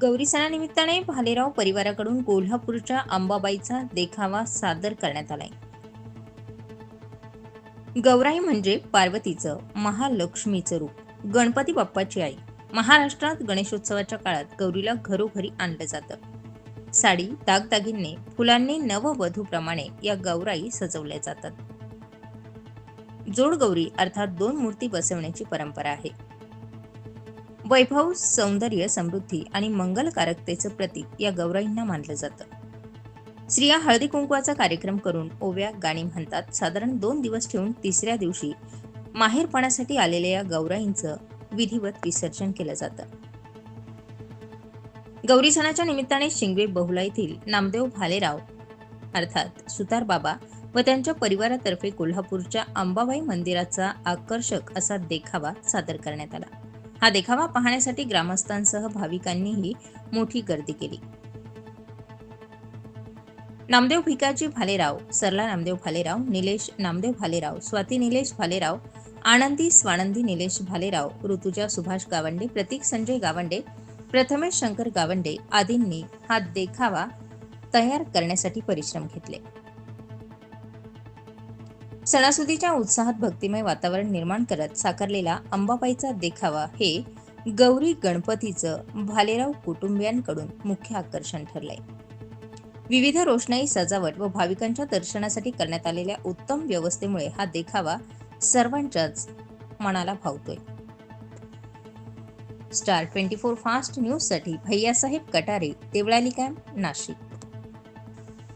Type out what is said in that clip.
गौरी सणानिमित्ताने भालेराव परिवाराकडून कोल्हापूरच्या अंबाबाईचा देखावा सादर करण्यात आलाय. गौराई म्हणजे पार्वतीचं महालक्ष्मीचं रूप. गणपती बाप्पाची आई. महाराष्ट्रात गणेशोत्सवाच्या काळात गौरीला घरोघरी आणलं जातं. साडी दागदागिने फुलांनी नववधूप्रमाणे या गौराई सजवल्या जातात. जोडगौरी अर्थात दोन मूर्ती बसवण्याची परंपरा आहे. वैभव सौंदर्य समृद्धी आणि मंगलकारकतेचं प्रतीक या गौराईंना मानलं जातं. स्त्रिया हळदी कुंकवाचा कार्यक्रम करून ओव्या गाणी म्हणतात. साधारण दोन दिवस ठेवून तिसऱ्या दिवशी माहेरपणासाठी आलेल्या या गौराईंचं विधिवत विसर्जन केलं जातं. गौरी सणाच्या निमित्ताने शिंगवे बहुला येथील नामदेव भालेराव अर्थात सुतार बाबा व त्यांच्या परिवारातर्फे कोल्हापूरच्या अंबाबाई मंदिराचा आकर्षक असा देखावा सादर करण्यात आला. हा देखावा पाहण्यासाठी ग्रामस्थांसह भाविकांनीही मोठी गर्दी केली. नामदेव भिकाजी भालेराव सरला नामदेव भालेराव निलेश नामदेव भालेराव स्वाती निलेश भालेराव आनंदी स्वानंदी निलेश भालेराव ऋतुजा सुभाष गावंडे प्रतीक संजय गावंडे प्रथमेश शंकर गावंडे आदींनी हा देखावा तयार करण्यासाठी परिश्रम घेतले. सणासुदीच्या उत्साहात भक्तिमय वातावरण निर्माण करत साकारलेला अंबाबाईचा देखावा हे गौरी गणपतीचं भालेराव कुटुंबियांकडून मुख्य आकर्षण ठरलंय. विविध रोषणाई सजावट व भाविकांच्या दर्शनासाठी करण्यात आलेल्या उत्तम व्यवस्थेमुळे हा देखावा सर्वांच्याच मनाला भावतोय. स्टार ट्वेंटी फोर फास्ट न्यूजसाठी भैयासाहेब कटारे देवळाली कॅम्प नाशिक.